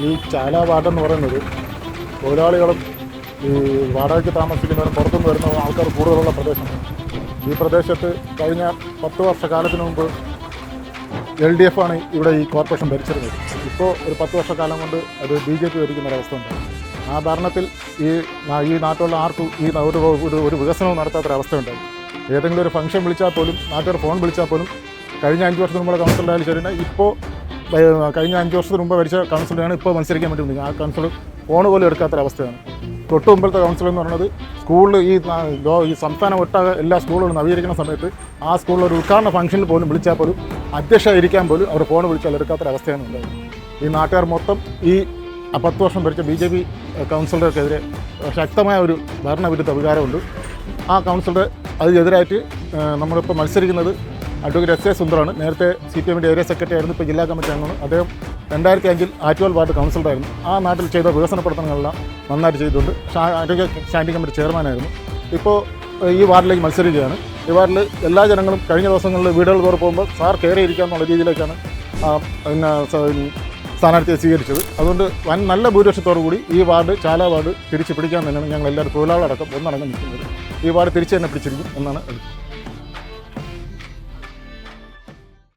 ഈ ചാല വാർഡെന്ന് പറയുന്നത് തൊഴിലാളികളും ഈ വാടകയ്ക്ക് താമസിക്കുന്നവർ പുറത്തുനിന്ന് വരുന്ന ആൾക്കാർ കൂടുതലുള്ള പ്രദേശമാണ്. ഈ പ്രദേശത്ത് കഴിഞ്ഞ പത്ത് വർഷക്കാലത്തിന് മുമ്പ് എൽ ഡി എഫ് ആണ് ഇവിടെ ഈ കോർപ്പറേഷൻ ഭരിച്ചിരുന്നത്. ഇപ്പോൾ ഒരു പത്ത് വർഷക്കാലം കൊണ്ട് അത് ബി ജെ പി ഭരിക്കുന്ന ഒരവസ്ഥ ഉണ്ട്. ആ ഭരണത്തിൽ ഈ ഈ നാട്ടിലുള്ള ആർക്കും ഈ ഒരു ഒരു- വികസനവും നടത്താത്തൊരവസ്ഥയുണ്ടായി ഏതെങ്കിലും ഒരു ഫംഗ്ഷൻ വിളിച്ചാൽ പോലും നാട്ടുകാർ ഫോൺ വിളിച്ചാൽ പോലും കഴിഞ്ഞ അഞ്ച് വർഷത്തിന് മുമ്പുള്ള കൗൺസിലറായാലും ശരി ഇപ്പോൾ കഴിഞ്ഞ അഞ്ച് വർഷത്തിന് മുമ്പ് ഭരിച്ച കൗൺസിലറാണ് ഇപ്പോൾ മത്സരിക്കാൻ പറ്റുന്നത്. ആ കൗൺസിൽ ഫോൺ പോലും എടുക്കാത്തൊരവസ്ഥയാണ് തൊട്ട് മുമ്പത്തെ കൗൺസിൽ എന്ന് പറയുന്നത് സ്കൂളിൽ ഈ ഈ സംസ്ഥാനം ഒട്ടാകെ എല്ലാ സ്കൂളുകളും നവീകരിക്കുന്ന സമയത്ത് ആ സ്കൂളിൽ ഒരു ഉദ്ഘാടന ഫംഗ്ഷനിൽ പോലും വിളിച്ചാൽ പോലും അധ്യക്ഷ ഇരിക്കാൻ പോലും അവർ ഫോൺ വിളിച്ചാൽ എടുക്കാത്തൊരവസ്ഥയാണ് ഉണ്ടായത്. ഈ നാട്ടുകാർ മൊത്തം ഈ പത്ത് വർഷം ഭരിച്ച ബി ജെ പി കൗൺസിലർക്കെതിരെ ശക്തമായ ഒരു ഭരണവിരുദ്ധ വികാരമുണ്ട്. ആ കൗൺസിലർ അതിനെതിരായിട്ട് നമ്മളിപ്പോൾ മത്സരിക്കുന്നത് അഡ്വക്കേറ്റ് എസ് എ സുന്ദറാണ്. നേരത്തെ സി പി എമ്മിന്റെ ഏരിയ സെക്രട്ടറി ആയിരുന്നു ഇപ്പോൾ ജില്ലാ കമ്മിറ്റി അംഗമാണ്. അദ്ദേഹം രണ്ടായിരത്തി അഞ്ചിൽ ആറ്റുവൽ വാർഡ് കൗൺസിലറായിരുന്നു ആ നാട്ടിൽ ചെയ്ത വികസന പ്രവർത്തനങ്ങളെല്ലാം നന്നായിട്ട് ചെയ്തിട്ടുണ്ട്. അഡ്വക്കേറ്റ് സ്റ്റാൻഡിംഗ് കമ്മിറ്റി ചെയർമാനായിരുന്നു ഇപ്പോൾ ഈ വാർഡിലേക്ക് മത്സരിക്കുകയാണ് ഈ വാർഡിൽ എല്ലാ ജനങ്ങളും കഴിഞ്ഞ ദിവസങ്ങളിൽ വീടുകൾ തോറി പോകുമ്പോൾ സാർ കയറിയിരിക്കുക എന്നുള്ള രീതിയിലേക്കാണ് പിന്നെ സ്ഥാനാർത്ഥിയെ സ്വീകരിച്ചത്. അതുകൊണ്ട് വൻ നല്ല ഭൂരിപക്ഷത്തോടു കൂടി ഈ വാർഡ് ചാല വാർഡ് തിരിച്ച് പിടിക്കാൻ തന്നെയാണ് ഞങ്ങൾ എല്ലാവരും തൊഴിലാളടക്കം ഒന്നടങ്കം നിൽക്കുന്നത്. ഈ വാർഡ് തിരിച്ചു തന്നെ പിടിച്ചിരിക്കും എന്നാണ്